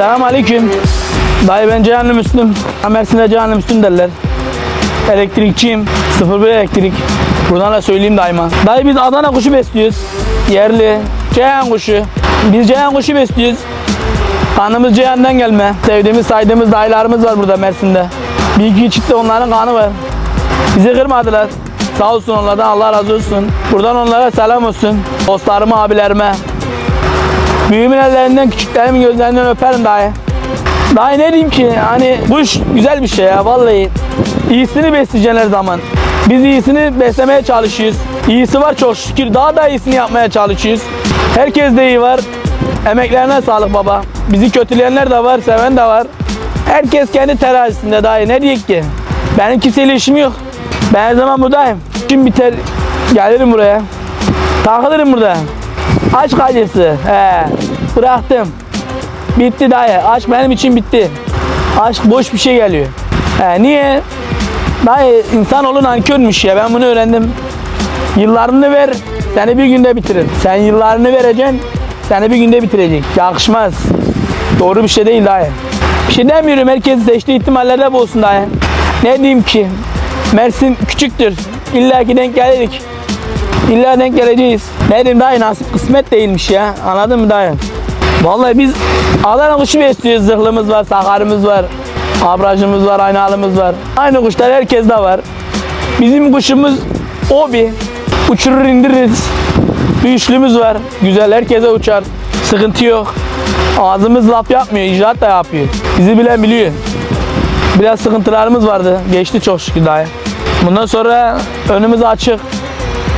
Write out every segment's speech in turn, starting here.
Selam aleyküm. Dayı ben Cihanlı Müslüm. Mersin'de Cihanlı Müslüm derler. Elektrikçiyim. 01 elektrik. Buradan da söyleyeyim daima. Dayı biz Adana kuşu besliyoruz. Yerli. Ceyhan kuşu. Biz Ceyhan kuşu besliyoruz. Kanımız Ceyhan'dan gelme. Sevdiğimiz saydığımız dayılarımız var burada Mersin'de. Bir iki çift de onların kanı var. Bizi kırmadılar. Sağ olsun onlardan Allah razı olsun. Buradan onlara selam olsun. Dostlarıma, abilerime. Büyüğümün ellerinden, küçüklerimin gözlerinden öperim dayı. Dayı ne diyeyim ki hani kuş güzel bir şey ya vallahi. İyisini besleyeceksin her zaman. Biz iyisini beslemeye çalışıyoruz. İyisi var çok şükür daha da iyisini yapmaya çalışıyoruz. Herkes de iyi var. Emeklerine sağlık baba. Bizi kötüleyenler de var, seven de var. Herkes kendi terazisinde dayı ne diyeyim ki. Benim kimseyle işim yok. Ben her zaman buradayım. Kim biter gelirim buraya. Takılırım burada. Aşk acısı. He. Bıraktım. Bitti dayı. Aşk benim için bitti. Aşk boş bir şey geliyor. He, niye? Dayı insanoğlu nankörmüş ya. Ben bunu öğrendim. Yıllarını ver, seni bir günde bitirir. Sen yıllarını vereceksin, seni bir günde bitirecek. Yakışmaz. Doğru bir şey değil dayı. Bir şey demiyorum. Herkes seçtiği ihtimallerde bulsun dayı. Ne diyeyim ki? Mersin küçüktür. İlla ki denk gelirdik. İlla denk geleceğiz. Ne diyeyim dayı nasip kısmet değilmiş ya. Anladın mı dayı? Vallahi biz Adana kuşu besliyoruz. Zırhlımız var, sakarımız var. Abrajımız var, aynalımız var. Aynı kuşlar herkeste var. Bizim kuşumuz obi. Uçurur indiririz. Bir üçlümüz var. Güzel herkese uçar. Sıkıntı yok. Ağzımız laf yapmıyor, icraat da yapıyor. Bizi bilen biliyor. Biraz sıkıntılarımız vardı. Geçti çok şükür dayı. Bundan sonra önümüz açık.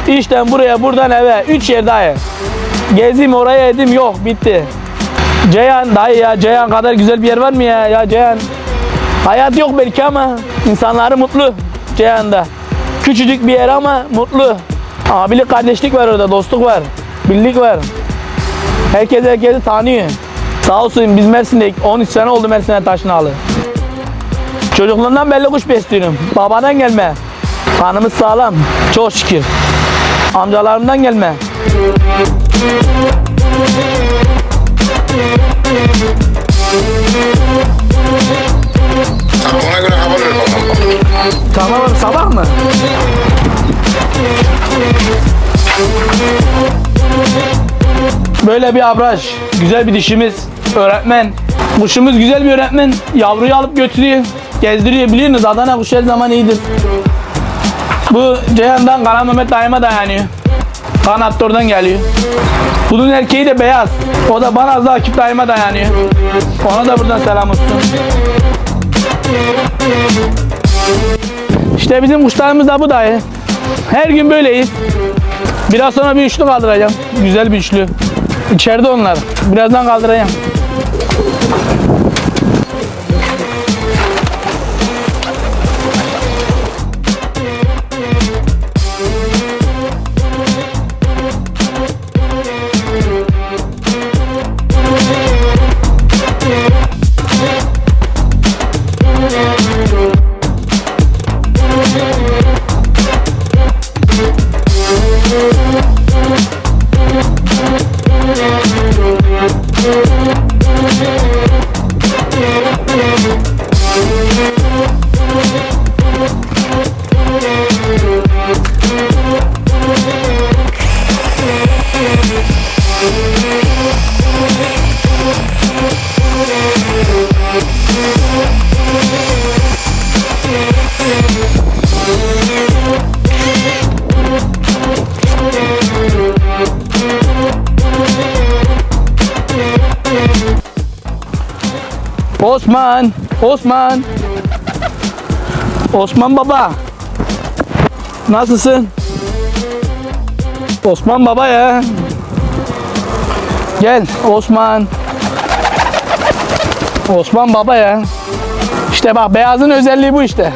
İşten buraya, buradan eve. Üç yer dayı. Gezeyim oraya edim yok. Bitti. Ceyhan dayı ya. Ceyhan kadar güzel bir yer var mı ya? Ya Ceyhan. Hayat yok belki ama insanları mutlu Ceyhan'da. Küçücük bir yer ama mutlu. Abilik kardeşlik var orada. Dostluk var. Birlik var. Herkes herkesi tanıyor. Sağ olsun biz Mersin'de 13 sene oldu Mersin'e taşınalı. Çocukluğumdan belli kuş besliyorum. Babadan gelme. Kanımız sağlam. Çok şükür. Amcalarımdan gelme. Ona göre haber ver bakalım. Tamam abi sabah mı? Böyle bir abraj, güzel bir dişimiz, öğretmen. Kuşumuz güzel bir öğretmen. Yavruyu alıp götürüyor, gezdiriyor. Biliyorsunuz Adana kuş her zaman iyidir. Bu Ceyhan'dan Kara Mehmet dayıma dayanıyor. Kanat oradan geliyor. Bunun erkeği de beyaz. O da bana Akif dayıma dayanıyor. Ona da buradan selam olsun. İşte bizim kuşlarımız da bu dayı. Her gün böyleyiz. Biraz sonra bir üçlü kaldıracağım. Güzel bir üçlü. İçeride onlar. Birazdan kaldıracağım. Osman, Osman. Osman baba. Nasılsın? Osman baba ya. Gel Osman. Osman baba ya. İşte bak beyazın özelliği bu işte.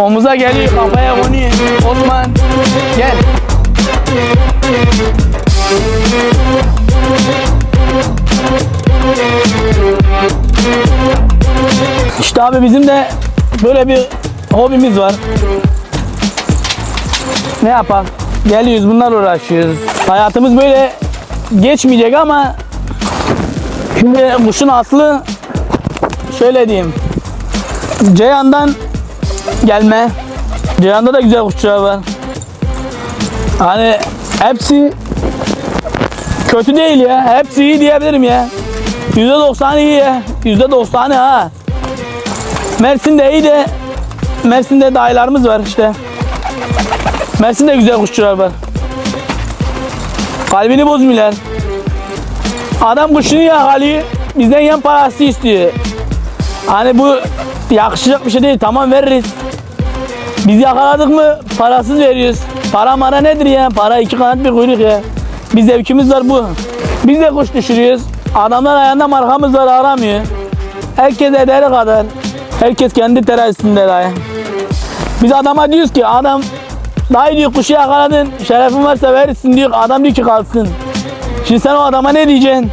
Omuza geliyor, kafaya konuyor. Osman gel. İşte abi bizim de böyle bir hobimiz var. Ne yapalım? Geliyoruz bunlar uğraşıyoruz. Hayatımız böyle geçmeyecek ama Şimdi kuşun aslı şöyle diyeyim. Ceyhan'dan gelme. Ceyhan'da da güzel kuşçular var. Hani hepsi kötü değil ya. Hepsi iyi diyebilirim ya. %90 iyi ya. %90 ha. Mersin'de iyi de Mersin'de dayılarımız var işte. Mersin'de güzel kuşçular var. Kalbini bozmuyorlar. Adam kuşunu yakalıyor. Bizden yan parası istiyor. Hani bu yakışacak bir şey değil. Tamam veririz. Biz yakaladık mı parasız veriyoruz. Para mara nedir ya? Para iki kanat bir kuyruk ya. Biz zevkimiz var bu. Biz de kuş düşürüyoruz. Adamlar ayağında markamız aramıyor. Herkes ederi kadar. Herkes kendi terazisinde dayı. Biz adama diyoruz ki adam dayı diyor kuşu yakaladın şerefin varsa verirsin diyor. Adam diyor ki kalsın. Şimdi sen o adama ne diyeceksin?